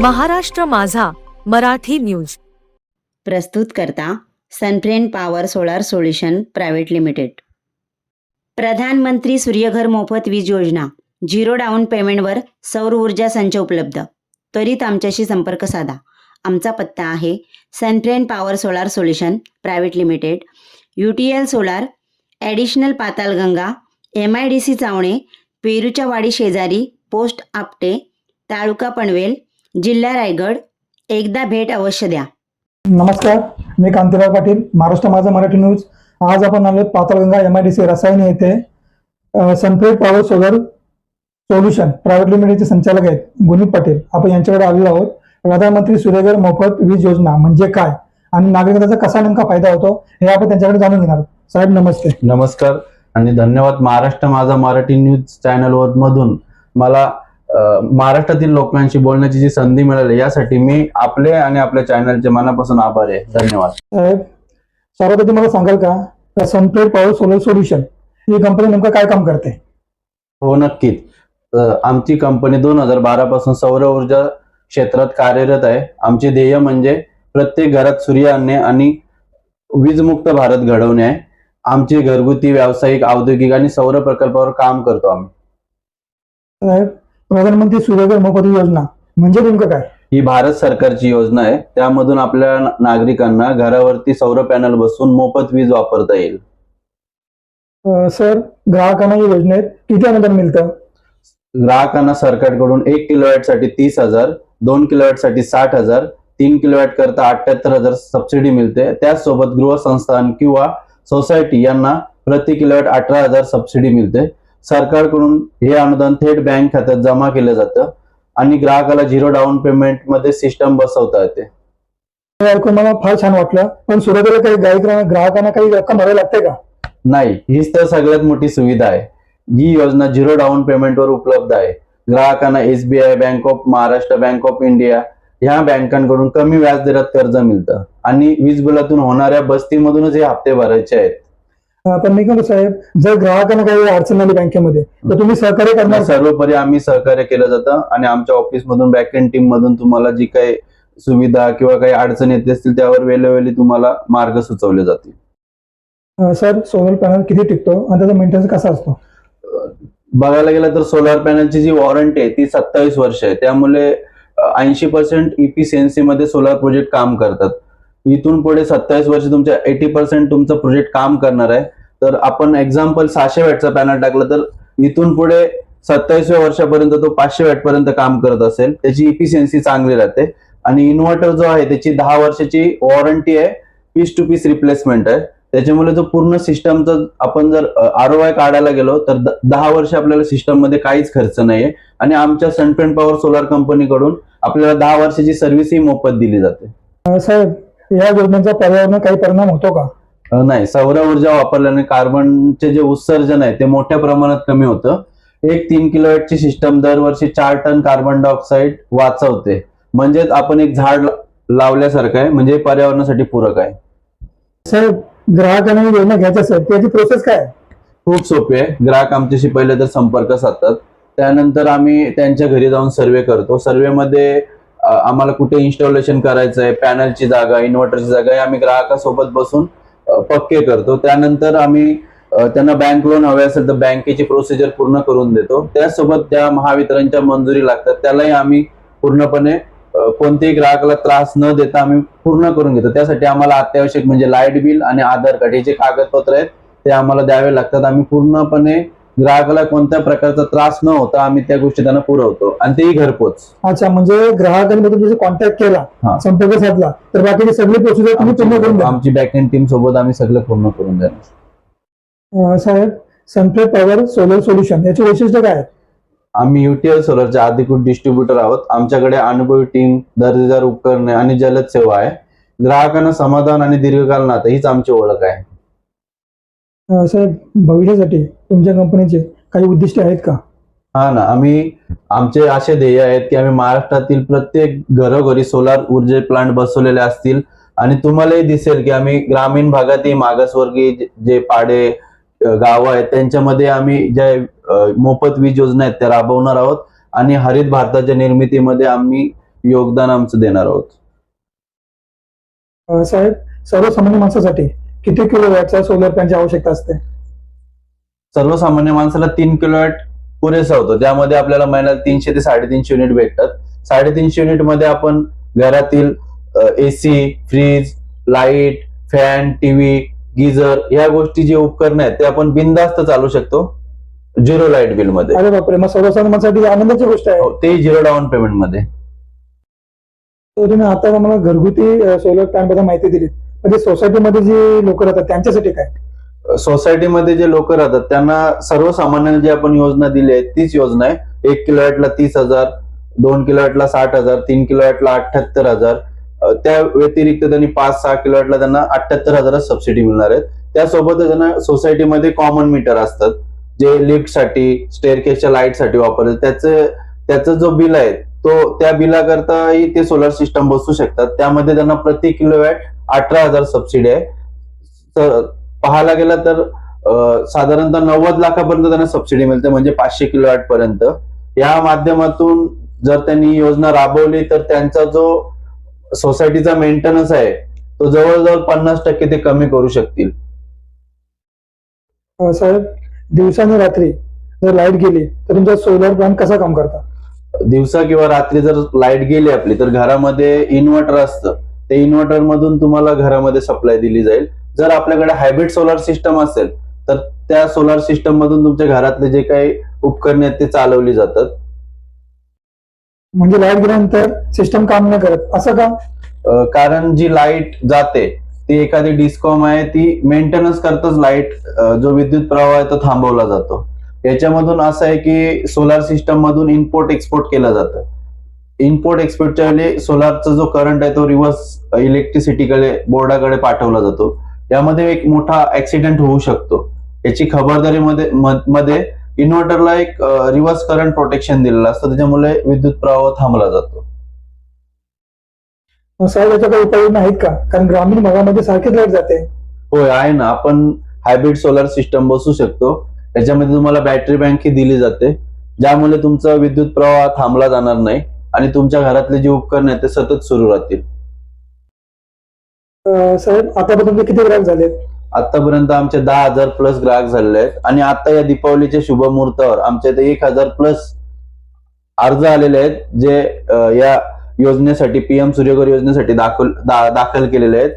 महाराष्ट्र माझा मराठी न्यूज. प्रस्तुत करता Sunfriend power solar solution private limited. प्रधानमंत्री सूर्यघर मोफत वीज योजना झिरो डाऊन पेमेंटवर सौर ऊर्जा संच उपलब्ध. त्वरित आमच्याशी संपर्क साधा. आमचा पत्ता आहे Sunfriend power solar solution private limited U T L solar additional Patalganga M I D C Chavane पेरूच्या वाडी शेजारी पोस्ट आपटे तालुका पनवेल जिल्हा रायगड एकदा भेट अवश्य द्या. नमस्कार मी कांतीराव पाटील महाराष्ट्र माझा मराठी न्यूज. आज आपण आलो Patalganga M I D C रसायन येथे. Sunfriend power solar solution private लिमिटेडचे संचालक आहेत गुनीत पाटील. आपण यांच्याकडे आलेलो आहोत. प्रधानमंत्री सूर्यघर मोफत वीज योजना म्हणजे काय आणि नागरिकांचा कसा नेमका फायदा होतो हे आपण त्यांच्याकडे जाणून घेणार. साहेब नमस्ते. नमस्कार आणि धन्यवाद. महाराष्ट्र माझा मराठी न्यूज चॅनल मधून मला महाराष्ट्रातील लोकांशी बोलण्याची जी संधी मिळाली यासाठी मी आपले आणि आपल्या चॅनलचे मनापासून आभारी आहे. धन्यवाद. साहेब सर्वप्रथम मला सांगाल का? सनफ्रेड पॉवर सोलर सोल्युशन ही कंपनी नेमकं काय काम करते? हो नक्कीच. अ, आमची कंपनी दोन हजार बारा पासून सौर ऊर्जा क्षेत्रात कार्यरत आहे. आमचे ध्येय म्हणजे प्रत्येक घरात सूर्य आणणे आणि वीजमुक्त भारत घडवणे आहे. आमचे घरगुती व्यावसायिक औद्योगिक आणि सौर प्रकल्पावर काम करतो आम्ही. साहेब प्रधानमंत्री सूर्यघर मोफत योजना म्हणजे नेमकं काय? ही भारत सरकारची योजना आहे. त्यामधून आपल्या नागरिकांना घरावरती सौर पॅनल बसून मोफत वीज वापरता येईल. अं, सर ग्राहकांना या योजनेत किती अनुदान मिळतं? ग्राहकांना सरकारकडून एक किलोवॅटसाठी तीस हजार दोन किलोवॅटसाठी साठ हजार तीन किलोवॅट करता अठ्याहत्तर हजार सबसिडी मिळते. त्याचसोबत गृहसंस्थान किंवा सोसायटी यांना प्रति किलोवॅट अठरा हजार सबसिडी मिळते. सरकारकडून हे अनुदान थेट बँक खात्यात जमा केलं जातं आणि ग्राहकाला झिरो डाऊन पेमेंटमध्ये सिस्टम बसवता येते. ऐकून मला फार छान वाटलं. पण सुरुवातीला काही ग्राहक ग्राहकांना काही रक्कम भरावी लागते का? नाही हीच तर सगळ्यात मोठी सुविधा आहे. ही योजना झिरो डाऊन पेमेंटवर उपलब्ध आहे. ग्राहकांना SBI bank of Maharashtra bank of India ह्या बँकांकडून कमी व्याजदरात कर्ज मिळतं. आणि वीज बिलातून होणाऱ्या बस्तीमधूनच हे हप्ते भरायचे आहेत. पण मी म्हणतो साहेब जर ग्राहकांना काही अडचण आली बँकेमध्ये तर तुम्ही सहकार्य करणार? सर्वोपरी आम्ही सहकार्य केलं जातं आणि आमच्या ऑफिस मधून बॅक एंड टीम मधून तुम्हाला जी काही सुविधा किंवा काही अडचणी येत असतील त्यावर वेळोवेळी तुम्हाला मार्ग सुचवले जातील. सर सोलर पॅनल किती टिकतो आणि त्याचा मेंटेनन्स कसा असतो? बघायला गेलं तर सोलार पॅनलची जी वॉरंटी आहे ती सत्तावीस वर्ष आहे. त्यामुळे ऐंशी पर्सेंट इफिशियन्सी मध्ये सोलार प्रोजेक्ट काम करतात. इथून पुढे सत्तावीस वर्ष तुमच्या एटी पर्सेंट तुमचं प्रोजेक्ट काम करणार आहे. तर आपण एक्झाम्पल सहाशे वॅटचा पॅनल टाकलं तर इथून पुढे सत्तावीसव्या वर्षापर्यंत तो पाचशे वॅट पर्यंत काम करत असेल. त्याची इफिशियन्सी चांगली राहते. आणि इन्व्हर्टर जो आहे त्याची दहा वर्षाची वॉरंटी आहे. पीस टू पीस रिप्लेसमेंट आहे. त्याच्यामुळे जो पूर्ण सिस्टमचा आपण जर आर ओ आय काढायला गेलो तर दहा वर्ष आपल्याला सिस्टममध्ये काहीच खर्च नाहीये. आणि आमच्या सनपेन पॉवर सोलार कंपनीकडून आपल्याला दहा वर्षाची सर्व्हिसही मोफत दिली जाते. साहेब या योजनेचा पर्यावरणावर काही परिणाम होतो का? नाही. सौर ऊर्जा वापरल्याने कार्बनचे जे उत्सर्जन आहे ते मोठ्या प्रमाणात कमी होतं. एक तीन किलोवॅटची सिस्टम दरवर्षी चार टन कार्बन डायऑक्साईड वाचवते. म्हणजेच आपण एक झाड लावल्यासारखं आहे म्हणजे पर्यावरणासाठी पूरक आहे. साहेब ग्राहकांना ही योजना घ्यायची असेल त्याची प्रोसेस काय? खूप सोपे आहे. ग्राहक आमच्याशी पहिले तर संपर्क साधतात. त्यानंतर आम्ही त्यांच्या घरी जाऊन सर्वे करतो. सर्वेमध्ये आम्हाला कुठे इन्स्टॉलेशन करायचं आहे पॅनलची जागा इन्व्हर्टरची जागा हे आम्ही ग्राहकासोबत बसून पक्के करतो. त्यानंतर आम्ही त्यांना बँक लोन हवे असेल तर बँकेची प्रोसिजर पूर्ण करून देतो. त्यासोबत त्या महावितरणच्या मंजुरी लागतात त्यालाही आम्ही पूर्णपणे कोणत्याही ग्राहकाला त्रास न देता आम्ही पूर्ण करून घेतो. त्यासाठी आम्हाला अत्यावश्यक म्हणजे लाइट बिल आणि आधार कार्ड हे जे कागदपत्र आहेत ते आम्हाला द्यावे लागतात. आम्ही पूर्णपणे ग्राहकाला कोणत्या प्रकारचा त्रास न होता आम्ही त्या गोष्टी त्यांना पुरवतो. आणि तेही घरपोच. अच्छा म्हणजे ग्राहकांनी तुमच्याशी कॉन्टॅक्ट केला हा. संपर्क साधला तर बाकीची सगळी प्रोसिजर तुम्ही पूर्ण करून आमची द्या. आमची बॅक एंड टीम सोबत आम्ही सगळं पूर्ण करून देणार. अं, साहेब सनफ्रेड पॉवर सोलर सोल्युशन याचे वैशिष्ट्य काय? आम्ही युटीएल सोलरचे अधिकृत डिस्ट्रीब्युटर आहोत. आमच्याकडे अनुभवी टीम दर्जेदार उपकरणे आणि जलद सेवा आहे. ग्राहकांना समाधान आणि दीर्घकाल नातं हीच आमची ओळख आहे. साहेब भविष्यासाठी तुमच्या कंपनीचे काही उद्दिष्ट आहेत का? हा ना आम्ही आमचे असे ध्येय आहेत की आम्ही महाराष्ट्रातील प्रत्येक घरोघरी सोलार ऊर्जे प्लांट बसवलेले असतील. आणि तुम्हालाही दिसेल की आम्ही ग्रामीण भागातील मागासवर्गीय जे- पाडे गावं आहेत त्यांच्यामध्ये आम्ही ज्या मोफत वीज योजना आहेत त्या राबवणार आहोत. आणि हरित भारताच्या निर्मितीमध्ये आम्ही योगदान आमचं देणार आहोत. साहेब सर्वसामान्य माणसासाठी किती किलो वॅटचा सोलर पॅनची आवश्यकता असते? सर्वसामान्य माणसाला तीन किलोवॅट पुरेसा होतो. त्यामध्ये आपल्याला महिन्याला तीनशे ते साडेतीनशे युनिट भेटतात. साडेतीनशे युनिटमध्ये आपण घरातील AC fridge light fan TV geyser ह्या गोष्टी जे उपकरण आहेत ते आपण बिनधास्त चालू शकतो झिरो लाइट बिलमध्ये अरे बापरे मग सर्वसामान्य माणसासाठी ही आनंदाची गोष्ट आहे. हो, ते झिरो डाऊन पेमेंटमध्ये तुम्ही आता मला घरगुती सोलर पॅनबद्दल माहिती दिली म्हणजे सोसायटीमध्ये जे लोक राहतात त्यांच्यासाठी काय? सोसायटीमध्ये जे लोक राहतात त्यांना सर्वसामान्यांना जी आपण योजना दिली आहे तीच योजना आहे. एक किलोवॅटला तीस हजार दोन किलोवॅटला साठ हजार तीन किलोवॅटला अठ्ठ्याहत्तर हजार. त्या व्यतिरिक्त त्यांनी पाच सहा किलोवॅटला त्यांना अठ्याहत्तर हजारच सबसिडी मिळणार आहेत. त्यासोबतच त्यांना सोसायटीमध्ये कॉमन मीटर असतात जे लिफ्टसाठी स्टेअरकेसच्या लाईटसाठी वापरतात त्याचं त्याचं जो बिल आहे तो त्या बिलाकरताही ते सोलर सिस्टम बसू शकतात. त्यामध्ये त्यांना प्रति किलोवॅट अठरा हजार सबसिडी आहे. तर पाहायला गेलं तर साधारणतः नव्वद लाखापर्यंत त्यांना सबसिडी मिळते म्हणजे पाचशे किलोवॅट पर्यंत. या माध्यमातून जर त्यांनी योजना राबवली तर त्यांचा जो सोसायटीचा मेंटेनन्स आहे तो जवळजवळ पन्नास टक्के ते कमी करू शकतील. साहेब दिवसाने रात्री जर लाइट गेली तर तुमचा सोलर प्लॅन कसा काम करता? दिवसा किंवा रात्री जर लाइट गेली आपली तर घरामध्ये इन्व्हर्टर असतं. ते इन्व्हर्टर मधून तुम्हाला घरामध्ये सप्लाय दिली जाईल. जर आपल्याकडे हायब्रिड सोलार सिस्टम असेल तर त्या सोलार सिस्टम मधून तुमच्या घरातले जे काही उपकरणे आहेत ते चालवली जातात. म्हणजे लाइट गेल्यानंतर सिस्टम काम नाही करत. असं का? कारण जी लाइट जाते ती एखादी डिस्कॉम आहे ती मेंटेनन्स करताच लाइट जो विद्युत प्रवाह आहे तो थांबवला जातो. याच्यामधून असं आहे की सोलार सिस्टम मधून इम्पोर्ट एक्सपोर्ट केलं जातं. इम्पोर्ट एक्सपोर्टच्या वेळी सोलारचा जो करंट आहे तो रिव्हर्स इलेक्ट्रिसिटीकडे बोर्डाकडे पाठवला जातो. यामध्ये एक मोठा ऍक्सिडेंट होऊ शकतो. याची खबरदारी मध्ये मध्ये इन्व्हर्टरला एक रिव्हर्स करंट प्रोटेक्शन दिलेलं असतं. त्याच्यामुळे विद्युत प्रवाह थांबला जातो. साहेब याच्या काही उपाययोजना आहेत का? कारण ग्रामीण भागामध्ये सारखीच लाइट जाते. होय आहे ना. आपण हायब्रिड सोलर सिस्टम बसू शकतो. त्याच्यामध्ये तुम्हाला बॅटरी बँक ही दिली जाते. ज्यामुळे तुमचा विद्युत प्रवाह थांबला जाणार नाही आणि तुमच्या घरातले जे उपकरण आहेत ते सतत सुरू राहतील. साहेब आतापर्यंत किती ग्राहक झालेत? आतापर्यंत आमचे दहा हजार प्लस ग्राहक झालेले आहेत. आणि आता या दीपावलीच्या शुभ मुहूर्तावर आमच्या इथे एक हजार प्लस अर्ज आलेले आहेत जे या योजनेसाठी पीएम सूर्यघर योजनेसाठी दाखल दा- दाखल केलेले आहेत.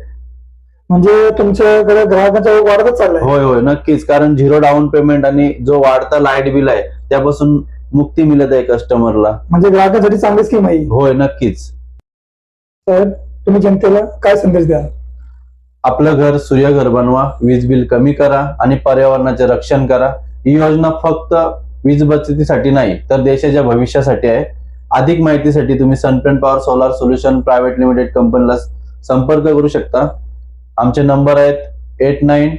म्हणजे तुमच्याकडे ग्राहकांचा वाढतच चाललाय. होय होय नक्कीच. कारण झिरो डाऊन पेमेंट आणि जो वाढता लाइट बिल आहे त्यापासून मुक्ती मिळत आहे कस्टमरला. म्हणजे ग्राहकांसाठी चांगली स्कीम आहे ही. होय नक्कीच. साहेब तुम्ही जनतेला काय संदेश द्याल? आपलं घर सूर्यघर बनवा वीज बिल कमी करा आणि पर्यावरणाचे रक्षण करा. ही योजना फक्त वीज बचतीसाठी नाही तर देशाच्या भविष्यासाठी आहे. अधिक माहितीसाठी तुम्ही Sunfriend power solar solution private limited कंपनीला संपर्क करू शकता. आमचे नंबर आहेत eight nine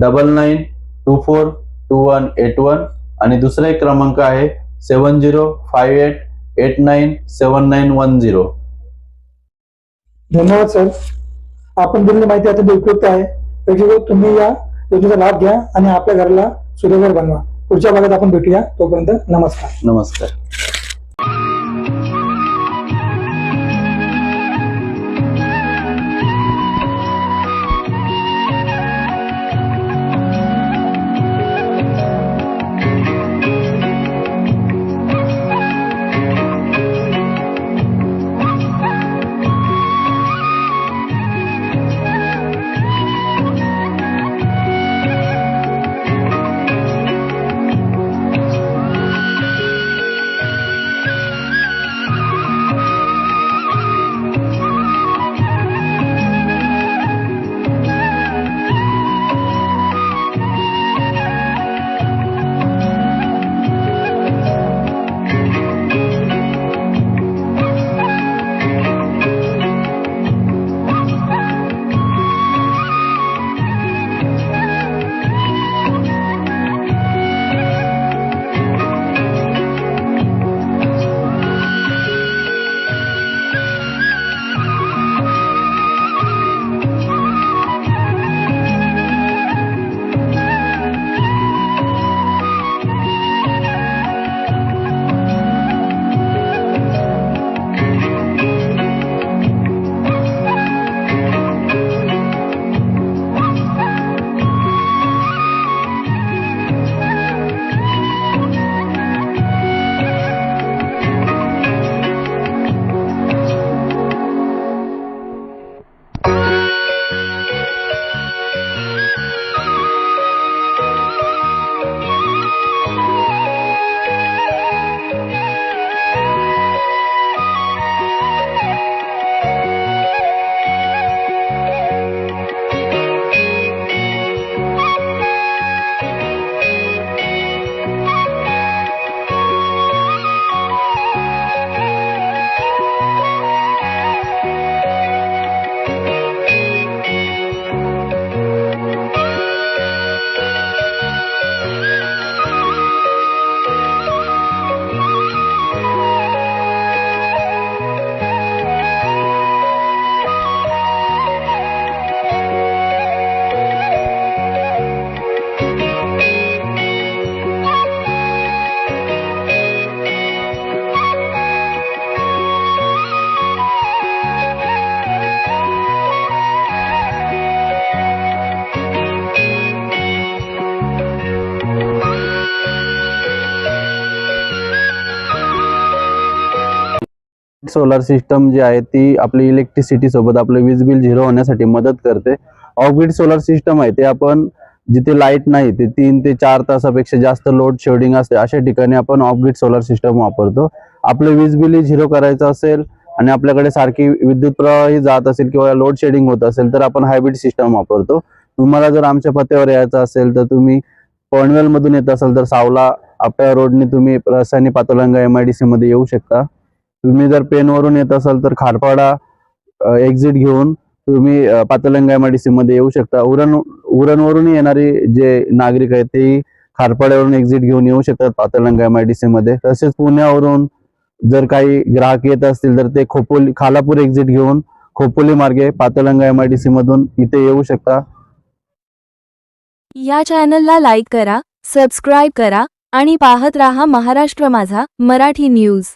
double nine two four two one eight one आणि दुसरा एक क्रमांक आहे seven zero five eight eight nine seven nine one zero. धन्यवाद सर. आपण दिलेली माहिती अत्यंत उपयुक्त आहे. त्याच्यामुळे तुम्ही या योजनेचा लाभ घ्या आणि आपल्या घराला सूर्यघर बनवा. पुढच्या भागात आपण भेटूया. तोपर्यंत नमस्कार. नमस्कार. सोलार सिस्टम जी आहे ती आपली इलेक्ट्रिसिटी सोबत आपलं वीज बिल झिरो होण्यासाठी मदत करते. ऑफग्रीड सोलार सिस्टम आहे ते आपण जिथे लाइट नाही ते तीन ते चार तासापेक्षा जास्त लोड शेडिंग असते अशा ठिकाणी आपण ऑफग्रीड सोलार सिस्टम वापरतो. आपलं वीज बिल झिरो करायचं असेल आणि आपल्याकडे सारखी विद्युत प्रवाही जात असेल किंवा लोड शेडिंग होत असेल तर आपण हायब्रिड सिस्टम वापरतो. तुम्हाला जर आमच्या पत्त्यावर यायचं असेल तर तुम्ही पनवेलमधून येत असाल तर सावला आपल्या रोडने तुम्ही Rasayani Patalganga M I D C मध्ये येऊ शकता. तुम्ही जर पेनवरून येत असाल तर खारपाडा एक्झिट घेऊन तुम्ही पातलंगा एम डी सी मध्ये येऊ शकता. उरण उरणवरून येणारे जे नागरिक आहेत ते खारपाड्यावरून एक्झिट घेऊन येऊ शकतात Patalganga M I D C मध्ये तसेच पुण्यावरून जर काही ग्राहक येत असतील तर ते खोपोली खालापूर एक्झिट घेऊन खोपोली मार्गे Patalganga M I D C मधून इथे येऊ शकता. या चॅनलला लाईक करा सबस्क्राईब करा आणि पाहत रहा महाराष्ट्र माझा मराठी न्यूज